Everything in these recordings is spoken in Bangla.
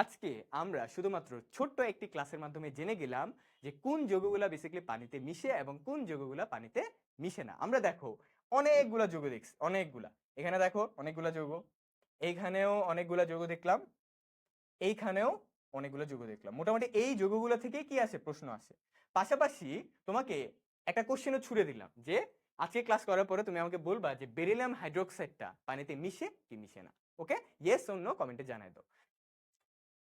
আজকে আমরা শুধুমাত্র ছোট্ট একটি ক্লাসের মাধ্যমে জেনে গেলাম যে কোন যৌগগুলা বেসিক্যালি পানিতে মিশে এবং কোন যৌগগুলা পানিতে মিশে না। আমরা দেখো, অনেকগুলা যৌগ দেখছি, অনেকগুলা। এখানে দেখো, অনেকগুলা যৌগ। এইখানেও অনেকগুলা যৌগ দেখলাম, এইখানেও অনেকগুলো যৌগ দেখলাম। মোটামুটি এই যৌগগুলো থেকে কি আসে? প্রশ্ন আসে। পাশাপাশি তোমাকে একটা কোশ্চেনও ছুড়ে দিলাম যে, আজকে ক্লাস করার পরে তুমি আমাকে বলবা যে বেরিলিয়াম হাইড্রোক্সাইডটা পানিতে মিশে কি মিশে না। ওকে ইয়েস অন্য কমেন্টে জানাই দাও।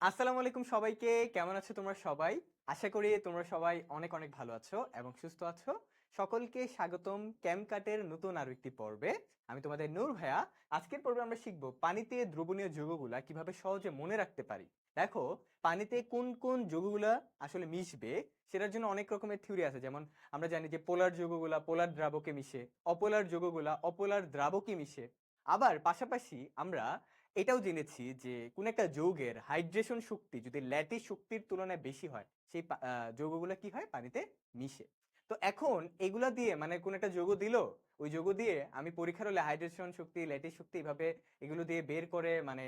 আসসালামু আলাইকুম সবাইকে। কেমন আছো তোমরা সবাই? আশা করি তোমরা সবাই অনেক অনেক ভালো আছো এবং সুস্থ আছো। সকলকে স্বাগতম ক্যামকাটের নতুন আরও একটি পর্বে। আমি তোমাদের নূর ভাইয়া। আজকের পর্বে আমরা শিখব পানিতে দ্রবণীয় যৌগগুলা কীভাবে সহজে মনে রাখতে পারি। দেখো, পানিতে কোন কোন যৌগগুলা আসলে মিশবে সেটার জন্য অনেক রকমের থিওরি আছে। যেমন আমরা জানি যে পোলার যৌগগুলা পোলার দ্রাবকে মিশে, অপোলার যৌগগুলা অপোলার দ্রাবকে মিশে। আবার পাশাপাশি আমরা এটাও জেনেছি যে, কোন একটা যৌগের হাইড্রেশন শক্তি যদি ল্যাটিস শক্তির তুলনায় বেশি হয়, সেই যৌগগুলো কি হয়? পানিতে মিশে। তো এখন এগুলা দিয়ে মানে কোন একটা যৌগ দিল, ওই যৌগ দিয়ে আমি পরীক্ষার হলে হাইড্রেশন শক্তি, ল্যাটিস শক্তি এভাবে এগুলো দিয়ে বের করে মানে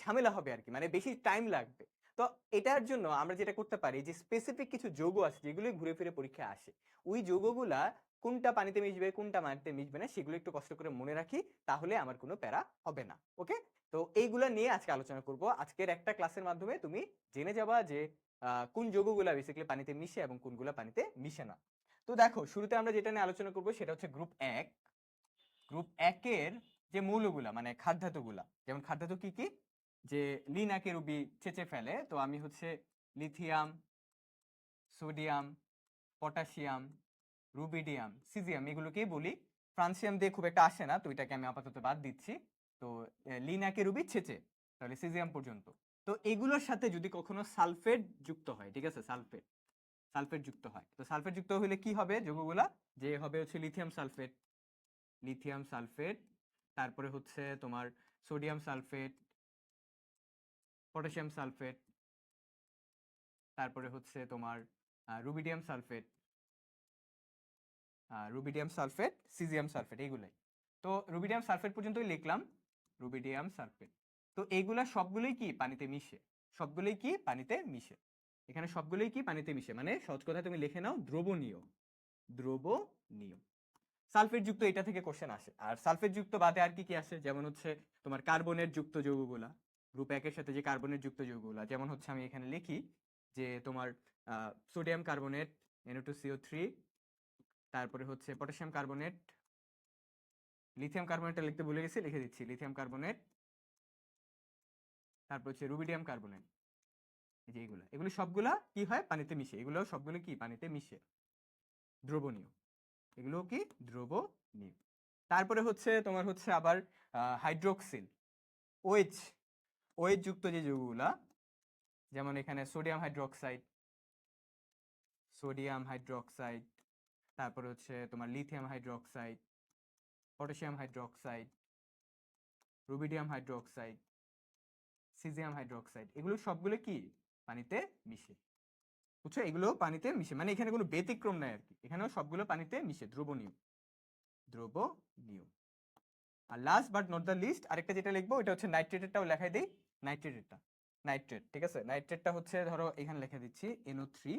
ঝামেলা হবে আর কি মানে বেশি টাইম লাগবে। তো এটার জন্য আমরা যেটা করতে পারি যে স্পেসিফিক কিছু যৌগ আছে যেগুলো ঘুরে ফিরে পরীক্ষায় আসে, ওই যৌগগুলা কোনটা পানিতে মিশবে, কোনটা পানিতে মিশবে না, সেগুলো একটু কষ্ট করে মনে রাখি, তাহলে আমার কোনো প্যারা হবে না, ওকে? তো এইগুলা নিয়ে আজকে আলোচনা করব। আজকের একটা ক্লাসের মাধ্যমে তুমি জেনে যাবা যে কোন যৌগগুলা বেসিক্যালি পানিতে মিশে এবং কোনগুলা পানিতে মিশে না। তো দেখো, শুরুতে আমরা যেটা নিয়ে আলোচনা করব সেটা হচ্ছে গ্রুপ এক। গ্রুপ একের যে মৌলগুলা মানে খাদ্যাতুগুলা যেমন খাদ্যাতু কি কি? যে লিনাকে রুবি চেচে ফেলে, তো আমি হচ্ছে lithium, sodium, potassium rubidium, caesium এগুলোকেই বলি। ফ্রান্সিয়াম দিয়ে খুব একটা আসে না, তো এটাকে আমি আপাতত বাদ দিচ্ছি। তো লিনাকে রুবি, ছেচে, তাহলে সিজিয়াম পর্যন্ত। তো এগুলোর সাথে যদি কখনো সালফেট যুক্ত হয়, ঠিক আছে? সালফেট সালফেট যুক্ত হয়। তো সালফেট যুক্ত হলে কি হবে যৌগগুলা? যে হবে হচ্ছে লিথিয়াম সালফেট। লিথিয়াম সালফেট, তারপরে হচ্ছে তোমার সোডিয়াম সালফেট, পটাশিয়াম সালফেট, তারপরে হচ্ছে তোমার rubidium sulphate. Rubidium sulphate caesium sulphate এইগুলাই। তো রুবিডিয়াম সালফেট পর্যন্তই লিখলাম রুবিডিয়াম সালফেট তো এইগুলা সবগুলোই কি পানিতে মিশে? সবগুলোই কি পানিতে মিশে? এখানে সবগুলোই কি পানিতে মিশে? মানে সহজ কথা তুমি লিখে নাও, দ্রবণীয়। দ্রবণীয়। সালফেট যুক্ত এটা থেকে কোশ্চেন আসে। আর সালফেট যুক্ত বাদে আর কি কি আসে? যেমন হচ্ছে তোমার কার্বনের যুক্ত যৌগগুলা। গ্রুপ একের সাথে যে কার্বনের যুক্ত যৌগগুলা। যেমন হচ্ছে আমি এখানে লিখি যে তোমার sodium carbonate NO two CO three তারপরে হচ্ছে পটাশিয়াম কার্বনেট লিথিয়াম কার্বনেটটা লিখতে ভুলে গেছি, লিখে দিচ্ছি লিথিয়াম কার্বনেট তারপর হচ্ছে রুবিডিয়াম কার্বনেট এই যে এগুলা। এগুলো সবগুলা কি হয়? পানিতে মিশে। এগুলো সবগুলো কি? পানিতে মিশে। দ্রবণীয়। এগুলো কি? দ্রবণীয়। তারপরে হচ্ছে তোমার হচ্ছে আবার হাইড্রোক্সিল ওএইচ ওএইচ যুক্ত যে যৌগগুলা, যেমন এখানে সোডিয়াম হাইড্রোক্সাইড সোডিয়াম হাইড্রোক্সাইড তারপরে হচ্ছে তোমার lithium hydroxide potassium hydroxide rubidium hydroxide caesium hydroxide এগুলো সবগুলো কি? পানিতে মিশে। বুঝছ? এগুলো পানিতে মিশে। মানে এখানে কোনো ব্যতিক্রম নাই আর কি। এখানেও সবগুলো পানিতে মিশে, দ্রবণীয়। দ্রবণীয়। আর last but not the least আরেকটা যেটা লিখব, এটা হচ্ছে নাইট্রেটেরটাও লেখাই দিই। নাইট্রেটেরটা নাইট্রেট ঠিক আছে? নাইট্রেটটা হচ্ছে ধরো এখানে লেখা দিচ্ছি এনও থ্রি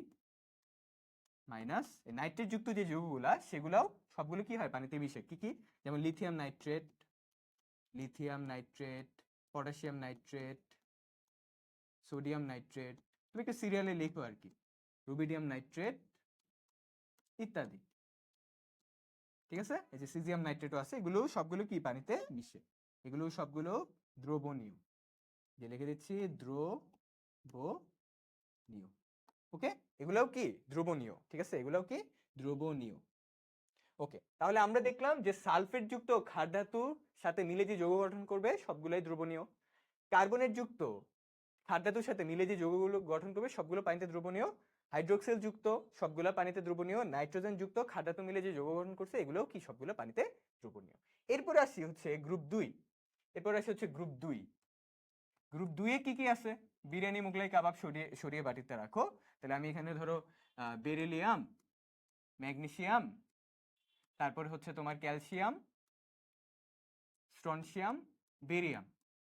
মাইনাস নাইট্রেট যুক্ত যে যৌগগুলা, সেগুলাও সবগুলো কি হয়? পানিতে মিশে। কি কি? যেমন lithium nitrate lithium nitrate potassium nitrate sodium nitrate তুমি একটু সিরিয়ালে লিখো আর কি। রুবিডিয়াম নাইট্রেট ইত্যাদি। ঠিক আছে? এই যে সিজিয়াম নাইট্রেটও আছে এগুলো সবগুলো কি? পানিতে মিশে। এগুলো সবগুলো দ্রবণীয়। যে লিখে দিচ্ছি, দ্রবণীয়। ওকে? এগুলোও কি? দ্রবণীয়, ঠিক আছে? এগুলোও কি? দ্রবণীয়। ওকে, তাহলে আমরা দেখলাম যে সালফেট যুক্ত খাদ্যাতুর সাথে মিলে যে যৌগ গঠন করবে, সবগুলোই দ্রবণীয়। কার্বনের যুক্ত খাদ্যাতুর সাথে মিলে যে যৌগগুলো গঠন করবে, সবগুলো পানিতে দ্রবণীয়। হাইড্রোক্সিল যুক্ত, সবগুলো পানিতে দ্রবণীয়। নাইট্রোজেন যুক্ত খাদ্যাতু মিলে যে যৌগ গঠন করছে, এগুলোও কি? সবগুলো পানিতে দ্রবণীয়। এরপরে আসি হচ্ছে গ্রুপ দুই। এরপরে আসি হচ্ছে গ্রুপ দুই। গ্রুপ দুইয়ে কি কি আছে? বিরিয়ানি মুগলাই কাবাব সরিয়ে সরিয়ে বাটিতে রাখো। তাহলে আমি এখানে ধরো বেরিলিয়াম ম্যাগনেশিয়াম তারপর হচ্ছে তোমার ক্যালসিয়াম, স্ট্রনশিয়াম, বেরিয়াম,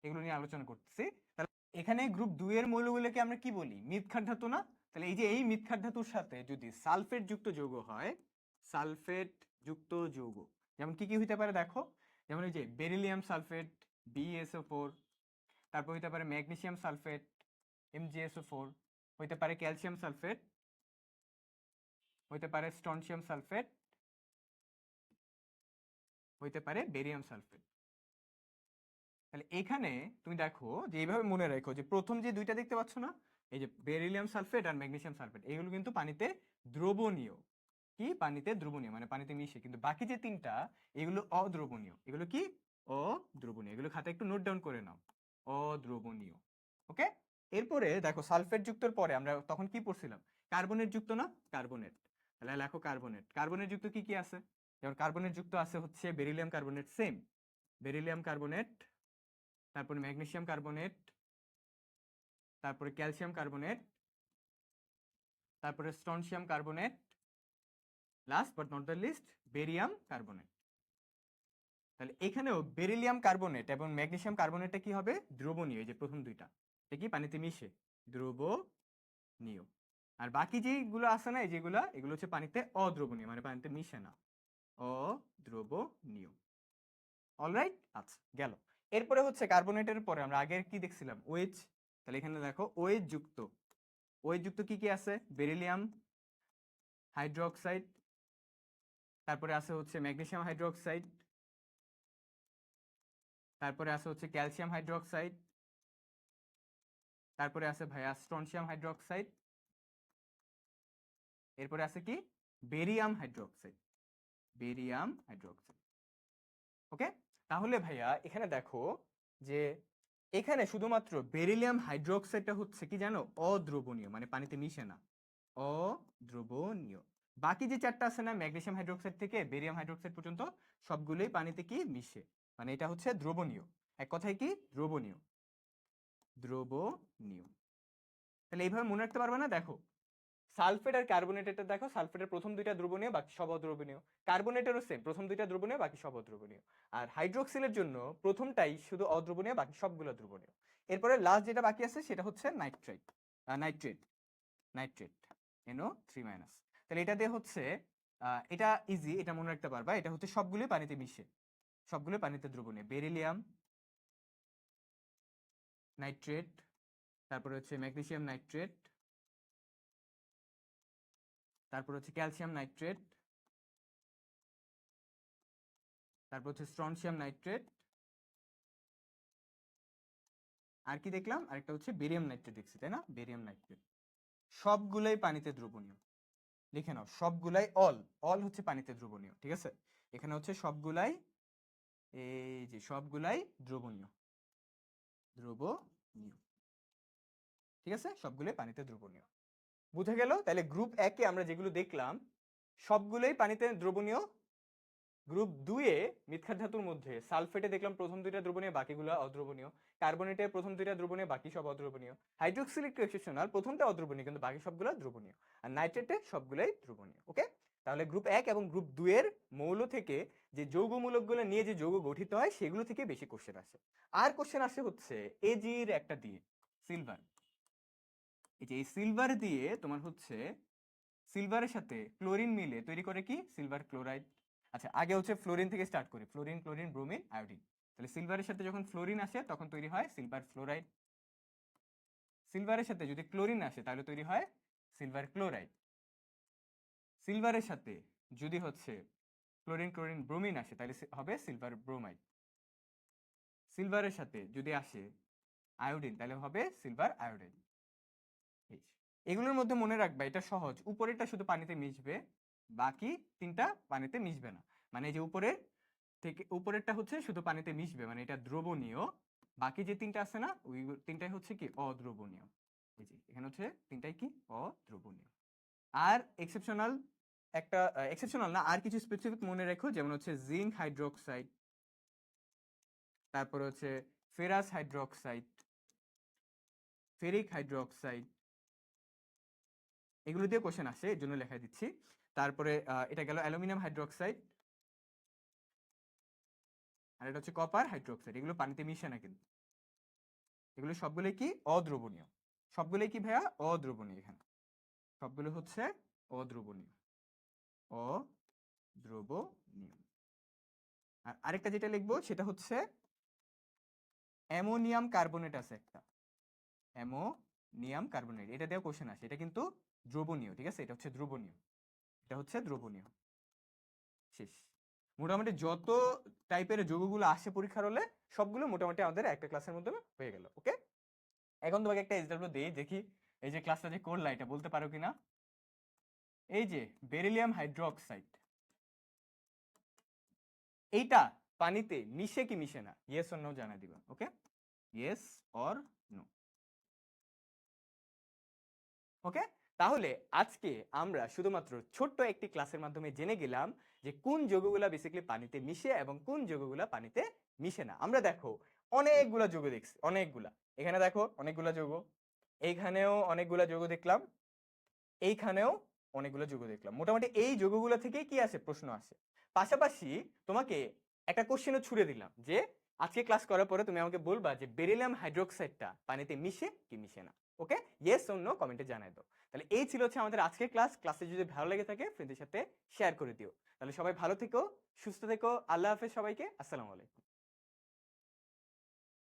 এগুলো নিয়ে আলোচনা করতেছি। তাহলে এখানে গ্রুপ দুই এর মৌলগুলোকে আমরা কি বলি? মিথখার ধাতু না? তাহলে এই যে এই মিথখার ধাতুর সাথে যদি সালফেট যুক্ত যৌগ হয়, সালফেট যুক্ত যৌগ, যেমন কি কি হইতে পারে দেখো? যেমন এই যে বেরিলিয়াম সালফেট বিএসও ফোর তারপর হইতে পারে ম্যাগনেসিয়াম সালফেট এমজিএসও ফোর হইতে পারে ক্যালসিয়াম সালফেট হইতে পারে স্টনসিয়াম সালফেট হইতে পারে বেরিয়াম সালফেট তাহলে এখানে তুমি দেখো যে এইভাবে মনে রাখো যে প্রথম যে দুইটা দেখতে পাচ্ছ না, এই যে বেরিলিয়াম সালফেট আর ম্যাগনেশিয়াম সালফেট এগুলো কিন্তু পানিতে দ্রবণীয়। কি? পানিতে দ্রবণীয় মানে পানিতে মিশে। কিন্তু বাকি যে তিনটা, এগুলো অদ্রবণীয়। এগুলো কি? অদ্রবণীয়। এগুলো খাতা একটু নোট ডাউন করে নাও। অদ্রবণীয়। ওকে এরপরে দেখো সালফেট যুক্তর পরে আমরা তখন কি পড়ছিলাম? কার্বনেট যুক্ত না? কার্বনেট। তাহলে লেখো কার্বনেট। কার্বনেট যুক্ত কি কি আছে? যেমন কার্বনেট যুক্ত আছে হচ্ছে beryllium carbonate, same. Beryllium carbonate, তারপরে ম্যাগনেসিয়াম কার্বনেট, তারপরে ক্যালসিয়াম কার্বনেট, তারপরে strontium carbonate last but not the least barium carbonate. তাহলে এখানেও বেরিলিয়াম কার্বনেট এবং ম্যাগনেসিয়াম কার্বনেটটা কি হবে? দ্রবণীয় যে প্রথম দুইটা। এটা কি পানিতে মিশে। দ্রবণীয় আর বাকি যেগুলো আছে না যেগুলো, এগুলো হচ্ছে পানিতে অদ্রবণীয় মানে পানিতে মিশে না। অদ্রবণীয় অলরাইট আচ্ছা গেল। এরপরে হচ্ছে কার্বনেটের পরে আমরা আগের কি দেখছিলাম? ওয়েজ তাহলে এখানে দেখো ওয়েজ যুক্ত। ওয়েজ যুক্ত কি কি আছে? বেরিলিয়াম হাইড্রোক্সাইড তারপরে আছে হচ্ছে ম্যাগনেসিয়াম হাইড্রোক্সাইড তারপরে আছে হচ্ছে ক্যালসিয়াম হাইড্রোক্সাইড তারপরে আছে ভাইয়া স্ট্রনসিয়াম হাইড্রোক্সাইড এরপরে আছে কি? Barium hydroxide barium hydroxide okay তাহলে ভাইয়া এখানে দেখো যে এখানে শুধুমাত্র বেরিলিয়াম হাইড্রোক্সাইডটা হচ্ছে কি জানো? অদ্রবণীয় মানে পানিতে মিশে না, অদ্রবণীয়। বাকি যে চারটা আছে না ম্যাগনেসিয়াম হাইড্রোক্সাইড থেকে বেরিয়াম হাইড্রোক্সাইড পর্যন্ত সবগুলোই পানিতে কি? মিশে মানে এটা হচ্ছে দ্রবণীয়। এক কথায় কি? দ্রবণীয়। দ্রবণীয় তাহলে এইভাবে মনে রাখতে পারবে না? দেখো, সালফেট আর কার্বনেটেরটা দেখো, সালফেটের প্রথম দুইটা দ্রবণীয় বাকি সব অদ্রবণীয় কার্বনেটেরও সেম প্রথম দুইটা দ্রবণীয় বাকি সব অদ্রবণীয় আর হাইড্রোক্সিলের জন্য প্রথমটাই শুধু অদ্রবণীয় বাকি সবগুলো দ্রবণীয় এরপরে লাস্ট যেটা বাকি আছে, সেটা হচ্ছে nitrate nitrate nitrate NO three minus তাহলে এটা দিয়ে হচ্ছে এটা ইজি এটা মনে রাখতে পারবা, এটা হচ্ছে সবগুলোই পানিতে মিশে। সবগুলো পানিতে দ্রবণীয় বেরিলিয়াম নাইট্রেট, তারপরে হচ্ছে ম্যাগনেসিয়াম নাইট্রেট, তারপর হচ্ছে ক্যালসিয়াম নাইট্রেট, তারপর হচ্ছে স্ট্রনসিয়াম নাইট্রেট। আর কি দেখলাম? আরেকটা হচ্ছে বেরিয়াম নাইট্রেট দেখছি, তাই না? Barium nitrate. সবগুলাই পানিতে দ্রবণীয়। লিখে নাও, সবগুলাই অল অল হচ্ছে পানিতে দ্রবণীয়, ঠিক আছে? এখানে হচ্ছে সবগুলাই, এই যে সবগুলাই দ্রবণীয়। দ্রবণীয়। ঠিক আছে? সবগুলোই পানিতে দ্রবণীয়। বুঝে গেল? তাহলে গ্রুপ একে আমরা যেগুলো দেখলাম, সবগুলোই পানিতে দ্রবণীয়। গ্রুপ দুয়ে ধাতুর মধ্যে সালফেটে দেখলাম প্রথম দুইটা দ্রবণীয়, বাকিগুলো অদ্রবণীয়। কার্বনেটে প্রথম দুইটা দ্রবণীয়, বাকি সব অদ্রবণীয়। হাইড্রোক্সিল একটু এক্সেপশনাল প্রথমটা অদ্রবণীয়, কিন্তু বাকি সবগুলো দ্রবণীয়। আর নাইট্রেটে সবগুলোই দ্রবণীয় ওকে তাহলে গ্রুপ এক এবং গ্রুপ দুয়ের মৌল থেকে যে যৌগমূলকগুলো নিয়ে যে যৌগ গঠিত হয়, সেগুলো থেকে বেশি কোশ্চেন আসে। আর কোশ্চেন আসে হচ্ছে এজির একটা দিয়ে সিলভার এই যে এই সিলভার দিয়ে তোমার হচ্ছে সিলভারের সাথে ক্লোরিন মিলে তৈরি করে কি? সিলভার ক্লোরাইড আচ্ছা আগে হচ্ছে ফ্লোরিন থেকে স্টার্ট করি। ফ্লোরিন ক্লোরিন ব্রোমিন আয়োডিন তাহলে সিলভারের সাথে যখন ফ্লোরিন আসে, তখন তৈরি হয় সিলভার ফ্লোরাইড সিলভারের সাথে যদি ক্লোরিন আসে, তাহলে তৈরি হয় সিলভার ক্লোরাইড সিলভারের সাথে যদি হচ্ছে ক্লোরিন ক্লোরিন ব্রোমিন আসে তাহলে হবে সিলভার ব্রোমাইড। সিলভারের সাথে যদি আসে আয়োডিন তাহলে হবে সিলভার আয়োডিন। এগুলোর মধ্যে মনে রাখবে, এটা সহজ। উপরেরটা শুধু পানিতে মিশবে, বাকি তিনটা পানিতে মিশবে না। মানে যে উপরের থেকে, উপরেরটা হচ্ছে শুধু পানিতে মিশবে মানে এটা দ্রবণীয়। বাকি যে তিনটা আছে না, ওই তিনটাই হচ্ছে কি? অদ্রবণীয়। এখানে হচ্ছে তিনটাই কি? অদ্রবণীয়। আর এক্সেপশনাল একটা এক্সেপশনাল না, আর কিছু স্পেসিফিক মনে রেখো, যেমন হচ্ছে জিঙ্ক হাইড্রোক্সাইড তারপর হচ্ছে ফেরাস হাইড্রোক্সাইড ফেরিক হাইড্রোক্সাইড এগুলো দিয়ে কোশ্চেন আসে, এর জন্য লেখা দিচ্ছি। তারপরে এটা গেল অ্যালুমিনিয়াম হাইড্রোক্সাইড আর এটা হচ্ছে কপার হাইড্রোক্সাইড এগুলো পানিতে মিশে না কিন্তু। এগুলো সবগুলোই কি? অদ্রবণীয়। সবগুলোই কি ভাইয়া? অদ্রবণীয় এখানে। সবগুলো হচ্ছে অদ্রবণীয়। অদ্রবণীয় আর আরেকটা যেটা লিখব সেটা হচ্ছে অ্যামোনিয়াম কার্বনেট আছে একটা। অ্যামোনিয়াম কার্বনেট, এটা দেওয়া কোশ্চেন আসে, এটা কিন্তু দ্রবণীয়, ঠিক আছে? এটা হচ্ছে দ্রবণীয়, এটা হচ্ছে দ্রবণীয়। শেষ। মোটামুটি যত টাইপের যৌগগুলো আসে পরীক্ষার হলে, সবগুলো মোটামুটি আমাদের একটা ক্লাসের মধ্যে হয়ে গেল ওকে এখন তোমাকে একটা এসডাব্লিউ দেই, দেখি এই যে ক্লাসটা যে করলা, এটা বলতে পারো কিনা? এই যে বেরিলিয়াম হাইড্রোক্সাইড এইটা পানিতে মিশে কি মিশে না? ইয়েস অর নো জানা দিবা okay yes or no okay তাহলে আজকে আমরা শুধুমাত্র ছোট্ট একটি ক্লাসের মাধ্যমে জেনে গেলাম যে কোন যৌগগুলা বেসিক্যালি পানিতে মিশে এবং কোন যৌগগুলা পানিতে মিশে না। আমরা দেখো অনেকগুলা যৌগ দেখছি, অনেকগুলা। এখানে দেখো অনেকগুলা যৌগ, এইখানেও অনেকগুলা যৌগ দেখলাম, এইখানেও অনেকগুলো যৌগ দেখলাম। মোটামুটি এই যৌগগুলো থেকেই কি আসে প্রশ্ন আসে পাশাপাশি তোমাকে একটা কোশ্চেনও ছুড়ে দিলাম যে, আজকে ক্লাস করার পরে তুমি আমাকে বলবা যে বেরিলিয়াম হাইড্রোক্সাইডটা পানিতে মিশে কি মিশে না? ওকে ইয়েস অন্য কমেন্টে জানাই দাও। তাহলে এই ছিল হচ্ছে আমাদের আজকের ক্লাস ক্লাসে যদি ভালো লেগে থাকে ফ্রেন্ডের সাথে শেয়ার করে দিও। তাহলে সবাই ভালো থেকো, সুস্থ থেকো। আল্লাহ হাফেজ সবাইকে। আসসালামু আলাইকুম।